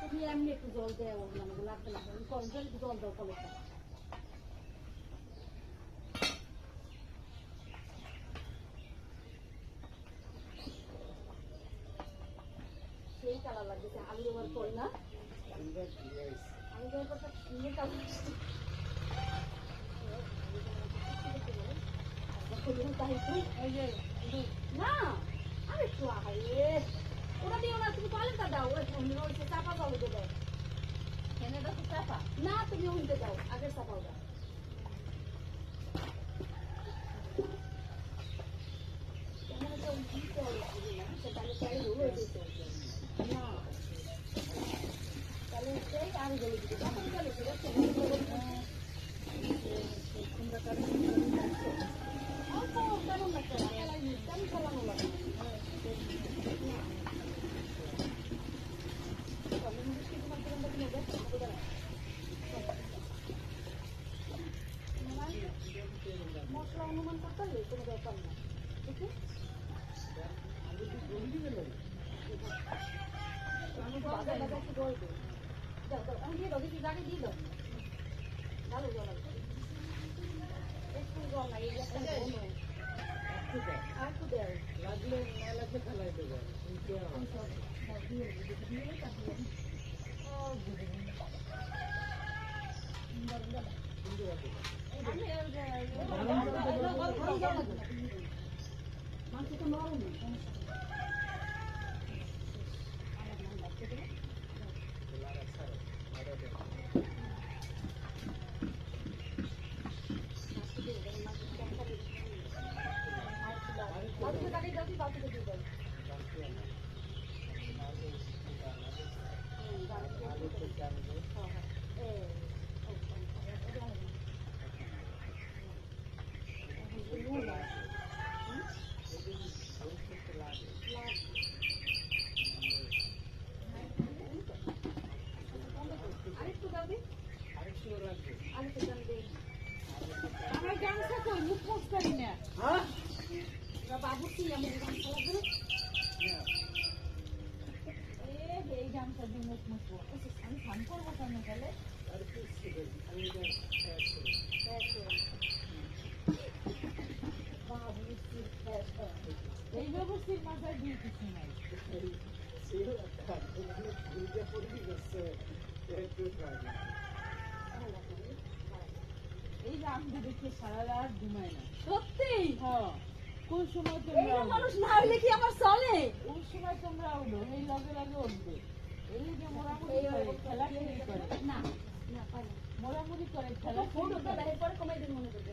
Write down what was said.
তুমি এমনি মানে লাগবে না জল একটু জল দাও কলেজটা না আরে একটু আহারে ওরা দিও না তুমি কলেজটা দাও ওই ওই চাপা দাও দেবে না তুমি উঠতে যাও আগে চাপাও দাও কেমন করতে হবে কোনো ব্যাপার না ঠিক আছে? মাংস তো নরম না, সমস্যা নেই। আমার নাম ডাকতে দেবে? মাংস দিয়ে দেবে, মাংস কম খাবে। আর একটু দাও। বালতিতে কাটিয়ে দাও, তুই বালতিতে দিয়ে দাও। হুম, বালতিতে দিয়ে দাও। হ্যাঁ, হ্যাঁ। এই, ও, ও, ও, এটা হবে না। এখন নুন আছে। হুম? লাগ। আরেকটু দাও দি। আরেকটু দাও দি। আমার গামছা কই মুখ মুখ করি না এবার বাবু কি আমার গামছা লাগবে এই গামছা দিয়ে মুখ মুখ আমি স্নান করব কেন তাহলে ব্যাস করে। বাবু কি ব্যাস করে। এই ব্যবস্থার মাথায় দিয়ে কিছু নাই এই যে আমি দেখে সারা রাত ঘুমায় না। সত্যি? হ্যাঁ। কোন সময় তোমরা মানুষ না হইলে কি আমার চলে কোন সময় তোমরা উঠো এই লগে লগে উঠবে এই যে মোড়ামুড়ি এই করে খেলা খেলি করে। না মোড়ামুড়ি খেলি করে। কমাই দিন মনে করবে